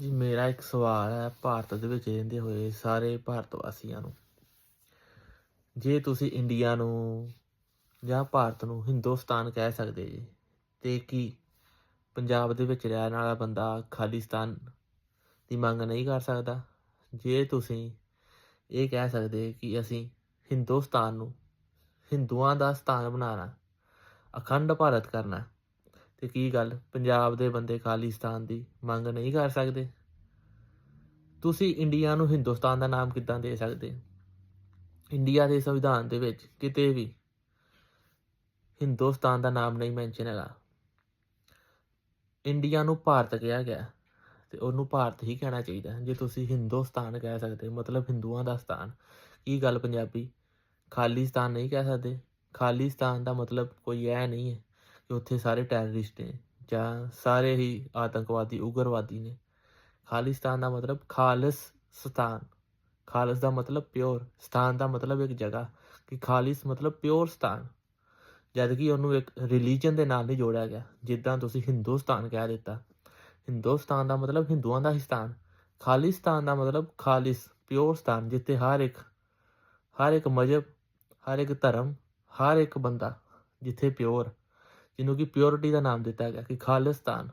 ਜੀ, ਮੇਰਾ ਇੱਕ ਸਵਾਲ ਹੈ, ਭਾਰਤ ਦੇ ਵਿੱਚ ਰਹਿੰਦੇ ਹੋਏ ਸਾਰੇ ਭਾਰਤ ਵਾਸੀਆਂ ਨੂੰ। ਜੇ ਤੁਸੀਂ ਇੰਡੀਆ ਨੂੰ ਜਾਂ ਭਾਰਤ ਨੂੰ ਹਿੰਦੁਸਤਾਨ ਕਹਿ ਸਕਦੇ ਜੀ, ਤੇ ਕੀ ਪੰਜਾਬ ਦੇ ਵਿੱਚ ਰਹਿਣ ਵਾਲਾ ਬੰਦਾ ਖਾਲਿਸਤਾਨ ਦੀ ਮੰਗ ਨਹੀਂ ਕਰ ਸਕਦਾ? ਜੇ ਤੁਸੀਂ ਇਹ ਕਹਿ ਸਕਦੇ ਕਿ ਅਸੀਂ ਹਿੰਦੁਸਤਾਨ ਨੂੰ ਹਿੰਦੂਆਂ ਦਾ ਸਥਾਨ ਬਣਾਉਣਾ, ਅਖੰਡ ਭਾਰਤ ਕਰਨਾ ਤੇ ਕੀ ਗੱਲ? ਪੰਜਾਬ ਦੇ ਬੰਦੇ ਖਾਲਿਸਤਾਨ ਦੀ ਮੰਗ ਨਹੀਂ ਕਰ ਸਕਦੇ? ਤੁਸੀਂ ਇੰਡੀਆ ਨੂੰ ਹਿੰਦੁਸਤਾਨ ਦਾ ਨਾਮ ਕਿੱਦਾਂ ਦੇ ਸਕਦੇ? ਇੰਡੀਆ ਦੇ ਸੰਵਿਧਾਨ ਦੇ ਵਿੱਚ ਕਿਤੇ ਵੀ ਹਿੰਦੁਸਤਾਨ ਦਾ ਨਾਮ ਨਹੀਂ ਮੈਂਸ਼ਨ ਹੈਗਾ। ਇੰਡੀਆ ਨੂੰ ਭਾਰਤ ਕਿਹਾ ਗਿਆ ਤੇ ਉਹਨੂੰ ਭਾਰਤ ਹੀ ਕਹਿਣਾ ਚਾਹੀਦਾ ਜੇ ਤੁਸੀਂ ਹਿੰਦੁਸਤਾਨ ਕਹਿ ਸਕਦੇ, ਮਤਲਬ ਹਿੰਦੂਆਂ ਦਾ ਸਥਾਨ। ਕੀ ਗੱਲ ਪੰਜਾਬੀ? ਖਾਲਿਸਤਾਨ ਨਹੀਂ ਕਹਿ ਸਕਦੇ? ਖਾਲਿਸਤਾਨ ਦਾ ਮਤਲਬ ਕੋਈ ਇਹ ਨਹੀਂ ਹੈ। ਕਿ ਉੱਥੇ ਸਾਰੇ ਟੈਰਰਿਸਟ ਨੇ ਜਾਂ ਸਾਰੇ ਹੀ ਆਤੰਕਵਾਦੀ, ਉਗਰਵਾਦੀ ਨੇ। ਖਾਲਿਸਤਾਨ ਦਾ ਮਤਲਬ ਖਾਲਸ ਸਥਾਨ। ਖਾਲਸ ਦਾ ਮਤਲਬ ਪਿਓਰ ਸਥਾਨ ਦਾ ਮਤਲਬ ਇੱਕ ਜਗ੍ਹਾ ਕਿ ਖਾਲਿਸ ਮਤਲਬ ਪਿਓਰ ਸਥਾਨ। ਜਦ ਕਿ ਉਹਨੂੰ ਇੱਕ ਰਿਲੀਜਨ ਦੇ ਨਾਲ ਨਹੀਂ ਜੋੜਿਆ ਗਿਆ, ਜਿੱਦਾਂ ਤੁਸੀਂ ਹਿੰਦੁਸਤਾਨ ਕਹਿ ਦਿੱਤਾ। ਹਿੰਦੁਸਤਾਨ ਦਾ ਮਤਲਬ ਹਿੰਦੂਆਂ ਦਾ ਹੀ ਸਥਾਨ। ਖਾਲਿਸਤਾਨ ਦਾ ਮਤਲਬ ਖਾਲਿਸ ਪਿਓਰ ਸਥਾਨ, ਜਿੱਥੇ ਹਰ ਇੱਕ ਹਰ ਇੱਕ ਮਜ਼ਹਬ, ਹਰ ਇੱਕ ਧਰਮ, ਹਰ ਇੱਕ ਬੰਦਾ ਜਿੱਥੇ ਪਿਓਰ ਜਿਹਨੂੰ ਕਿ ਪਿਓਰਿਟੀ ਦਾ ਨਾਮ ਦਿੱਤਾ ਗਿਆ ਕਿ ਖਾਲਿਸਤਾਨ।